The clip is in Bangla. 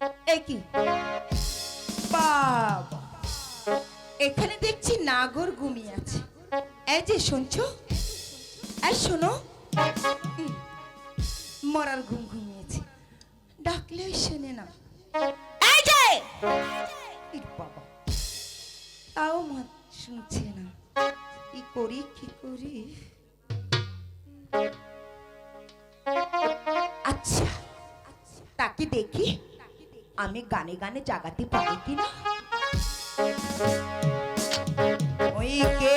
এ কি বাবা। এখানে দেখছি নাগর ঘুমিয়ে আছে। এই যে শুনছো? এই শোনো। মরার ঘুম ঘুমিয়েছে। ডাকলেও শোনে না। এই যে! বাবা। তাও মা শুনছে না। কি করি কি করি? আচ্ছা। তাকে দেখি। আমি গানে গানে জাগাতে পারি কিনা ওই কে